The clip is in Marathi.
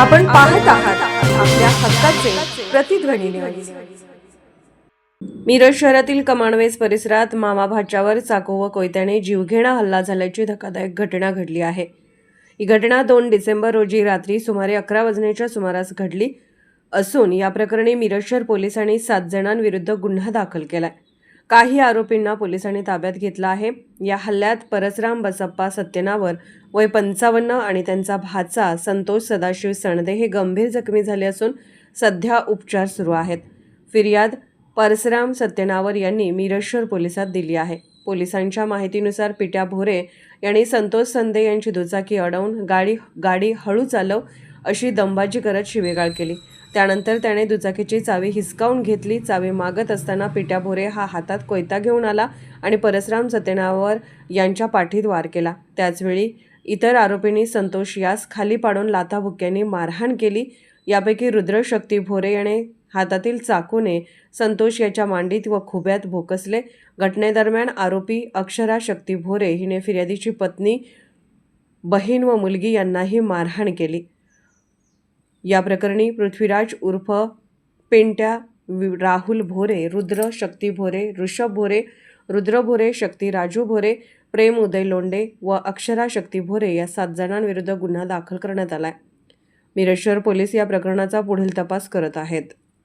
आपण पाहत आहात आपल्या हक्काचे प्रतिध्वनी न्यूज मिरज शहरातील कमाणवेस परिसरात मामा भाच्यावर चाकू व कोयत्याने जीवघेणा हल्ला झाल्याची धक्कादायक घटना घडली आहे. ही घटना दोन डिसेंबर रोजी रात्री सुमारे अकरा वाजण्याच्या सुमारास घडली असून या प्रकरणी मिरज शहर पोलिसांनी सात जणांविरुद्ध गुन्हा दाखल केला आहे काही आरोपींना पोलिसांनी ताब्यात घेतलं आहे. या हल्ल्यात परसराम बसप्पा सत्यनावर वय पंचावन्न आणि त्यांचा भाचा संतोष सदाशिव सणदे हे गंभीर जखमी झाले असून सध्या उपचार सुरू आहेत. फिर्याद परसराम सत्यनावर यांनी मिरजशर पोलिसात दिली आहे. पोलिसांच्या माहितीनुसार पिट्या भोरे यांनी संतोष संदे यांची दुचाकी अडवून गाडी गाडी हळू चालव अशी दंबाजी करत शिवेगाळ केली. त्यानंतर त्याने दुचाकीची चावी हिसकावून घेतली. चावी मागत असताना पिट्या भोरे हा हातात कोयता घेऊन आला आणि परसराम सत्यनावर यांच्या पाठीत वार केला. त्याचवेळी इतर आरोपींनी संतोष यास खाली पाडून लाथाबुक्क्यांनी मारहाण केली. यापैकी रुद्रशक्ती भोरे याने हातातील चाकूने संतोष याच्या मांडीत व खुब्यात भोकसले. घटनेदरम्यान आरोपी अक्षरा शक्ती भोरे हिने फिर्यादीची पत्नी बहीण व मुलगी यांनाही मारहाण केली. या प्रकरणी पृथ्वीराज उर्फ पेंट्या वि- राहुल भोरे रुद्र शक्ती भोरे ऋषभ भोरे रुद्र भोरे शक्ती राजू भोरे प्रेम उदय लोंडे व अक्षरा शक्ती भोरे या सात जणांविरुद्ध गुन्हा दाखल करण्यात आला आहे मिरेश्वर पोलीस या प्रकरणाचा पुढील तपास करत आहेत.